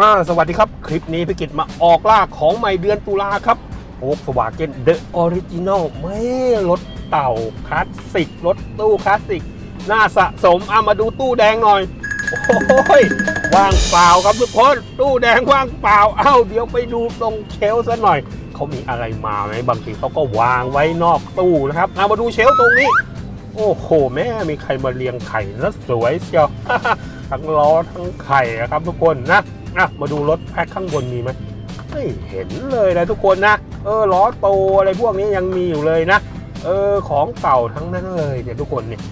อ่าสวัสดีครับ คลิปนี้พี่กิตมาออกล่าของใหม่เดือนตุลาครับโอ๊กสวาเกนเดอะออริจินอลไม่รถเต่าคลาสสิกรถตู้คลาสสิกน่าสะสมเอะมาดูตู้แดงหน่อย โอ้ยว่างเปล่าครับทุกคนตู้แดงว่างเปล่า เอ้าเดี๋ยวไปดูตรงเชลซะหน่อย เขามีอะไรมาไหมบางทีเขาก็วางไว้นอกตู้นะครับเอามาดูเชลตรงนี้ โอ้โห แม่มีใครมาเรียงไข่แล้วสวยเชียวทั้งล้อทั้งไข่นะครับทุกคนนะ อะมาดูรถแพ็คข้างบนมีไหมไม่เห็นเลยนะทุกคนนะเออล้อโตอะไรพวกนี้ยังมีอยู่เลยนะ เออของเก่าทั้งนั้นเลยเนี่ยทุกคนเนี่ย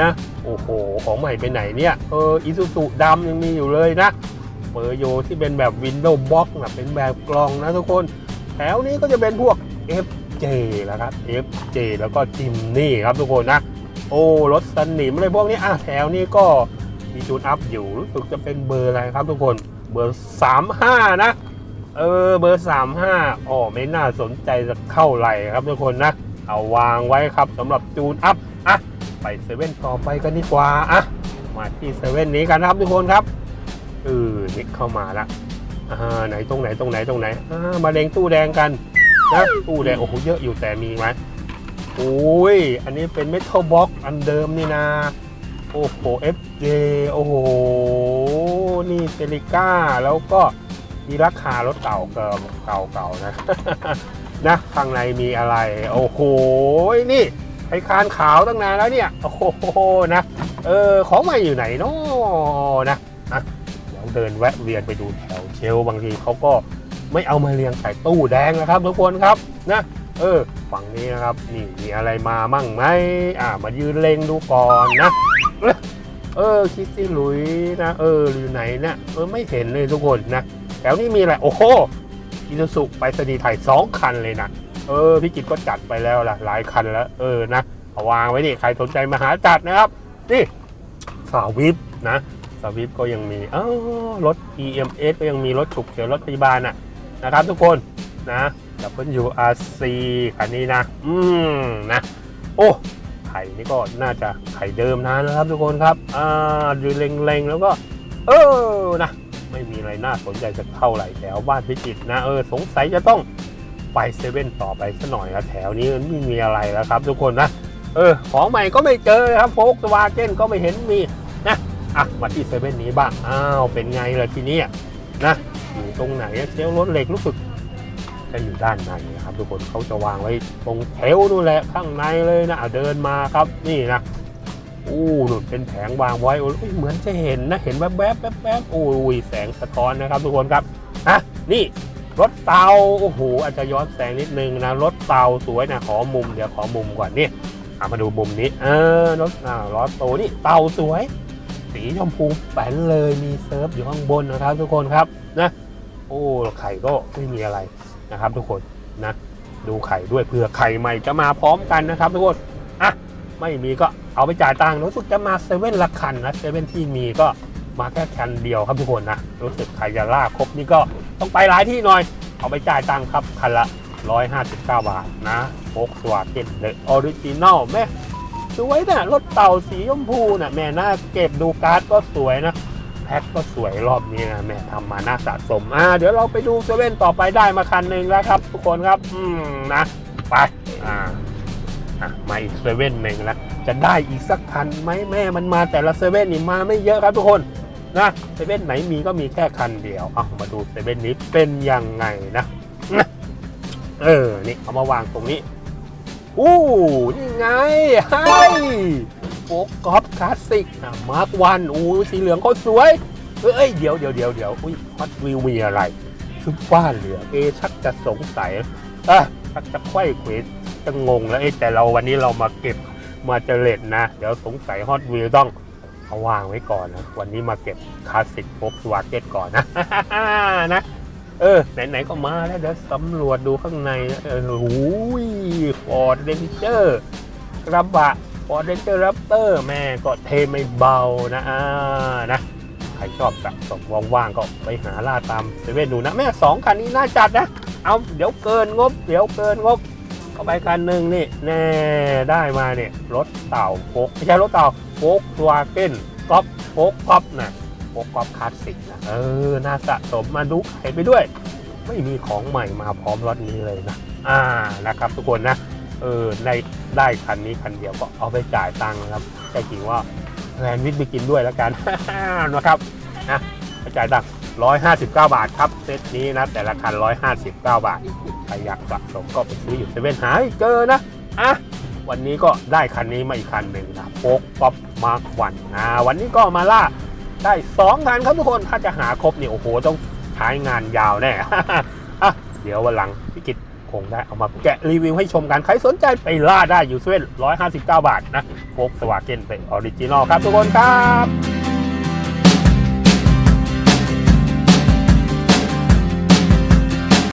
นะโอ้โหของใหม่ไปไหนเนี่ยเอออิซูซุดำยังมีอยู่เลยนะเปอร์โยที่เป็นแบบวินโดว์บ็อกนะเป็นแบบกลองนะทุกคนแถวนี้ก็จะเป็นพวก FJ แล้วครับ FJ แล้วก็จิมนี่ครับทุกคนนะโอ้รถสนิมอะไรพวกนี้อะแถวนี้ก็มีจูนอัพอยู่รู้สึกจะเป็นเบอร์อะไรครับทุกคน เบอร์35นะ เออ เบอร์35อ๋อไม่น่าสนใจจะเข้าไหลครับทุกคนนะ เอาวางไว้ครับสำหรับจูนอัพอะไปเซเว่นต่อไปกันดีกว่าอะมาที่เซเว่นนี้กันนะครับทุกคนครับเออนิกเข้ามาละอ่าไหนตรงไหนตรงไหนตรงไหนอ่ามาเลงตู้แดงกันนะตู้แดงโอ้โหเยอะอยู่แต่มีไหมโอ้ยอันนี้เป็นเมทัลบ็อกอันเดิมนี่นะโอ้โห FJ โอ้โห นี่เซริก้าแล้วก็มีราคารถเก่าเกิมเก่าเก่านะนะข้างในมีอะไร โอ้โหนี่ไอคานขาวตั้งนานแล้วเนี่ย โอ้โหนะเออของใหม่อยู่ไหนเนาะนะนะเดี๋ยวเดินแวะเวียนไปดูแถวเชลบางทีเขาก็ไม่เอามาเรียงใส่ตู้แดงนะครับทุกคนครับนะเออฝั่งนี้นะครับนี่มีอะไรมามั่งไหมอ่ามายืนเล็งดูก่อนนะ เออคิดซี่หลุยนะเอออยู่ไหนเนี่ยเออไม่เห็นเลยทุกคนนะแถวนี้มีอะไรโอ้โหอิซูซุไปสนีย์ไทยสองคันเลยนะเออพี่กิตก็จัดไปแล้วล่ะหลายคันแล้ว เออนะเอาวางไว้นี่ใครสนใจมาหาจัดนะครับนี่สาวิปนะสาวิปก็ยังมีเออรถ EMS ก็ยังมีรถฉุกเฉินรถพยาบาลน่ะนะครับทุกคนนะ WRC คันนี้นะ อืมนะ โอ้ ไข่นี่ก็น่าจะไข่เดิมนานแล้วครับ ทุกคนครับอ่าดูเล็งๆแล้วก็ เออนะไม่มีอะไรน่าสนใจจะเท่าไหร่แถวบ้านพิจิตรนะเออสงสัยจะต้องไปเซเว่นต่อไปสัหน่อยแล้วแถวนี้มันไม่มีอะไรแล้วครับ ทุกคนนะเออ ของใหม่ก็ไม่เจอครับโฟกสวาเกนก็ไม่เห็นมีนะอะมาที่เซเว่นนี้บ้างอ้าวเป็นไงล่ะทีนี้นะอยู่ตรงไหนเชลฟ์รถเหล็กรู้สึก จะอยู่ด้านในนะครับ ทุกคนเขาจะวางไว้ตรงแถวนู่นแหละข้างในเลยนะเดินมาครับนี่นะอู้หนุนเป็นแผงวางไว้โอ้ยเหมือนจะเห็นนะเห็นแวบๆแวบๆโอ้ยแสงสะท้อนนะครับทุกคนครับอะนี่รถเตาโอ้โหอาจจะย้อนแสงนิดนึงนะรถเตาสวยนะขอมุมเดี๋ยวขอมุมก่อนนี่อะมาดูมุมนี้เออรถอ่ารถโตนี่เตาสวย สีชมพูแป้นเลยมีเซิร์ฟอยู่ข้างบนนะครับทุกคนครับนะ โอ้ไข่ก็ไม่มีอะไร นะครับทุกคนนะดูไข่ด้วยเผื่อไข่ใหม่จะมาพร้อมกันนะครับทุกคนอะไม่มีก็เอาไปจ่ายตังค์รู้สึกจะมาเซเว่นละคันนะเซเว่นที่มีก็มาแค่คันเดียวครับทุกคนนะรู้สึกใครจะล่าครบนี่ก็ต้องไปหลายที่หน่อย เอาไปจ่ายตังค์ครับคันละ 159 บาทนะโฟกสวาเกนเดอะออริจินอลแม่สวยนะรถเต่าสีชมพูนะ่ะแม่น่าเก็บดูการ์ดก็สวยนะ พ็คก็สวยรอบนี้นะแม่ทำมาน่าสะสม อ่า เดี๋ยวเราไปดูเซเว่นต่อไปได้มาคันหนึ่งแล้วครับ ทุกคนครับ อืมนะ ไป อ่าอะมาอีกเซเว่นหนึ่งแล้วจะได้อีกสักคันไหมแม่มันมาแต่ละเซเว่นนี่มาไม่เยอะครับทุกคนนะเซเว่นไหนมีก็มีแค่คันเดียวเอามาดูเซเว่นนี้เป็นยังไงนะนะเออนี่เอามาวางตรงนี้อู้นี่ไงไฮโฟกอฟคลาสสิกนะมาร์ควันอู้สีเหลืองก็สวย เอ้ย เดี๋ยวเดี๋ยวเดี๋ยวเดี๋ยวอุ้ยฮอตวิวมีอะไร ชุดบ้านเหลืองเอชักจะสงสัยอะชักจะไขว้เขวจะงงแล้วเอ้แต่เราวันนี้เรามาเก็บมาเจเลตนะ เดี๋ยวสงสัยฮอตวิวต้องเอาวางไว้ก่อนนะ วันนี้มาเก็บคลาสสิกโฟกสวาเกตก่อนนะนะเออ ไหน ๆ ก็มาแล้วเดี๋ยวสำรวจดูข้างในนะเออโอ้ยฟอร์ดเรนเจอร์กระบะ ฟอร์ดเรนเจอร์รับเตอร์แม่ก็เทไม่เบานะอ่านะใครชอบสะสมว่างๆก็ไปหาล่าตามเซเว่นดูนะแม่สองคันนี้น่าจัดนะ เอาเดี๋ยวเกินงบ เดี๋ยวเกินงบก็ไปคันหนึ่งนี่แน่ได้มาเนี่ยรถเต่าโฟกไม่ใช่รถเต่าโฟกวาเก้นก๊อปโฟกก๊อปนะโฟกอฟคลาสสิกนะเออน่าสะสมมาดูเห็นไปด้วย ไม่มีของใหม่มาพร้อมรถนี้เลยนะอ่านะครับทุกคนนะเออใน ได้คันนี้คันเดียวก็เอาไปจ่ายตังค์นะครับแต่จริงว่าแลนวิทย์ไปกินด้วยแล้วกัน นะครับนะไปจ่ายตังค์159 บาทครับเซตนี้นะแต่ละคัน 159 บาทใครอยากสะสมก็ไปซื้ออยู่เซเว่นหาให้เจอนะอะวันนี้ก็ได้คันนี้มาอีกคันหนึ่งนะโฟกป๊อปมาร์ควันอ่าวันนี้ก็มาล่าได้2คันครับทุกคนถ้าจะหาครบเนี่ยโอ้โหต้องใช้งานยาวแน่อะเดี๋ยววันหลังพี่กิต คงได้เอามาแกะรีวิวให้ชมกัน ใครสนใจไปล่าได้อยู่เซเว่น159 บาทนะโฟกสวาเกนเป็นออริจินอลครับทุกคนครับ